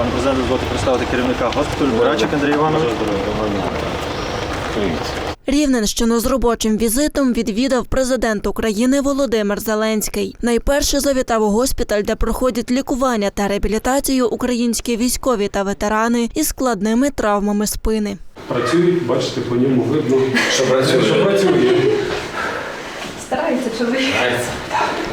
Пане президент, дозвольте представити керівника госпіталю Бурачик Андрій Іванович. Рівненщину з робочим візитом відвідав президент України Володимир Зеленський. Найперше завітав у госпіталь, де проходять лікування та реабілітацію українські військові та ветерани із складними травмами спини. Працюють, бачите, по ньому видно, Що працює? що працює. Старається чоловік.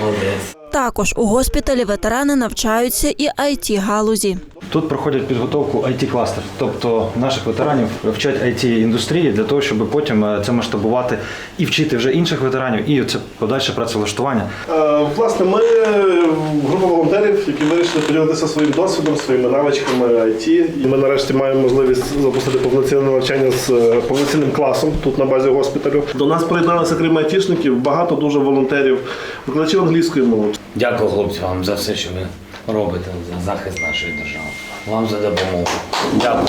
Молодець. Також у госпіталі ветерани навчаються і it галузі. Тут проходять підготовку it кластер тобто наших ветеранів вчать it індустрії для того, щоб потім е, це масштабувати і вчити вже інших ветеранів, і це подальше працевлаштування. Е, Власне, ми е, група волонтерів, які вирішили поділитися своїм досвідом, своїми навичками IT. І ми нарешті маємо можливість запустити повноцінне навчання з повноцінним класом тут на базі госпіталю. До нас приєдналися крім айтішників, багато дуже волонтерів, викладачів англійської мови. Дякую, хлопці, вам за все, що ви робите за захист нашої держави. Вам за допомогу. Дякую.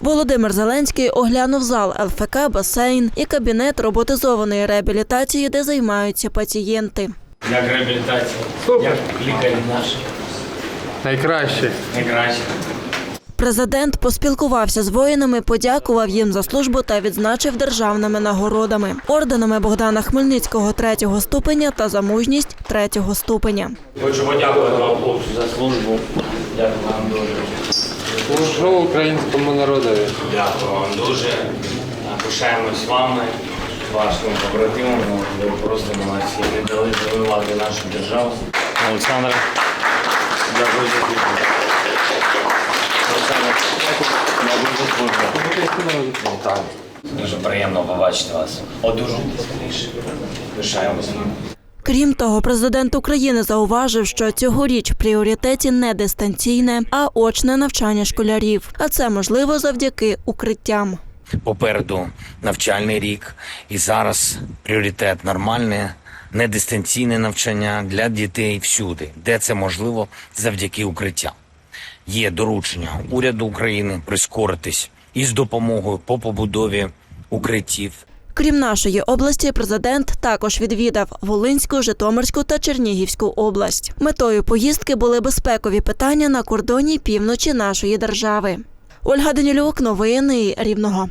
Володимир Зеленський оглянув зал ЛФК, басейн і кабінет роботизованої реабілітації, де займаються пацієнти. Як реабілітація? Як лікарі наші? Найкраще. Найкраще. Президент поспілкувався з воїнами, подякував їм за службу та відзначив державними нагородами орденами Богдана Хмельницького третього ступеня та за мужність третього ступеня. Хочу подякувати вам, хлопці, за службу. Дякую вам дуже. Служу українському народові. Дякую вам дуже. Пишаємось вами, вашими побратимами. Ви просто молодці. Не дали завоювати нашу державу. Олександр, дякую за так. Дуже приємно побачити вас. Одужуйте скоріше. Пишаємось вами. Крім того, президент України зауважив, що цьогоріч в пріоритеті не дистанційне, а очне навчання школярів. А це можливо завдяки укриттям. Попереду навчальний рік, і зараз пріоритет нормальне, недистанційне навчання для дітей всюди, де це можливо завдяки укриттям. Є доручення уряду України прискоритись із допомогою по побудові укриттів Крім нашої області, президент також відвідав Волинську, Житомирську та Чернігівську область. Метою поїздки були безпекові питання на кордоні півночі нашої держави. Ольга Данілюк, новини Рівного.